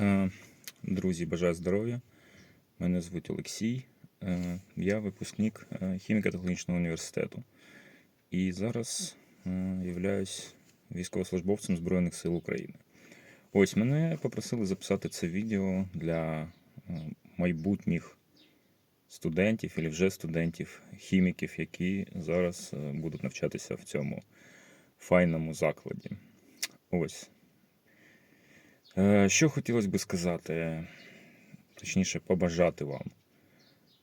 Е, Друзі, бажаю здоров'я. Мене звуть Олексій. Е, Я випускник е, хіміко-технологічного університету. І зараз являюсь військовослужбовцем Збройних сил України. Ось мене попросили записати це відео для майбутніх студентів і вже студентів, хіміків, які зараз будуть навчатися в цьому файному закладі. Ось. Е, Що хотілося би сказати, точніше, побажати вам.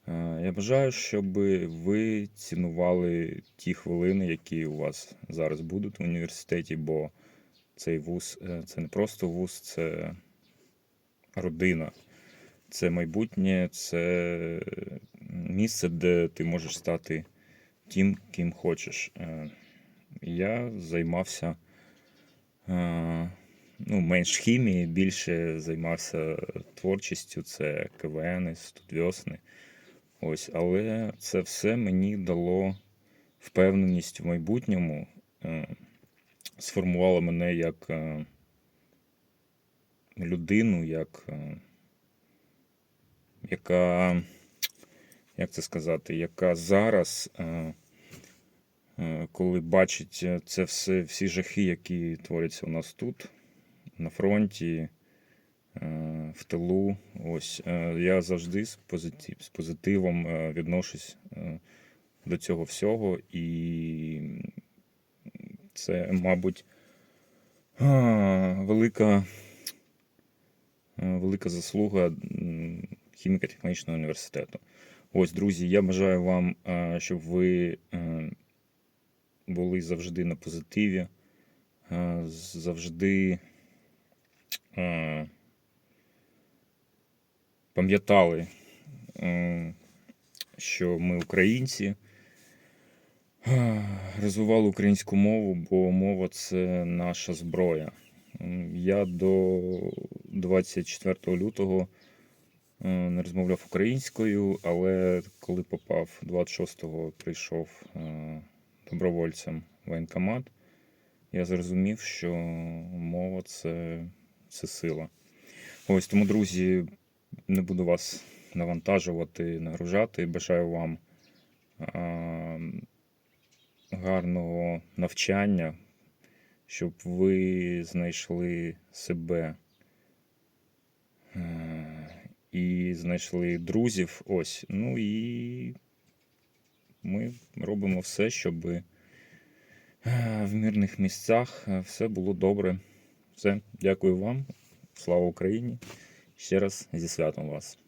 Е, Я бажаю, щоб ви цінували ті хвилини, які у вас зараз будуть в університеті, бо цей вуз е, це не просто вуз, це родина, це майбутнє, це місце, де ти можеш стати тим, ким хочеш. Я займався ну, менш хімії, більше займався творчістю, це КВН, студвьосни. Ось, але це все мені дало впевненість в майбутньому, е, сформувало мене як е, людину, як, е, яка, як це сказати, яка зараз, коли бачить це все, всі жахи, які творяться у нас тут, на фронті, е, в тилу. Ось е, я завжди з позитив, з позитивом е, відношусь до цього всього, і це, мабуть, велика, велика заслуга м, хіміко-технологічного університету. Ось, друзі, я бажаю вам, щоб ви були завжди на позитиві, завжди е, пам'ятали, е, що ми українці, е, розвивали українську мову, бо мова це наша зброя. Я до 24 лютого не розмовляв українською, але коли попав 26-го, прийшов добровольцем в воєнкомат, я зрозумів, що мова це, це сила. Ось тому, друзі, не буду вас навантажувати, нагружати. Бажаю вам а, гарного навчання, щоб ви знайшли себе е, і знайшли друзів. Ось. Ну і ми робимо все, щоб е, в мирних місцях е, все було добре. Все, дякую вам. Слава Україні! Ще раз зі святом вас.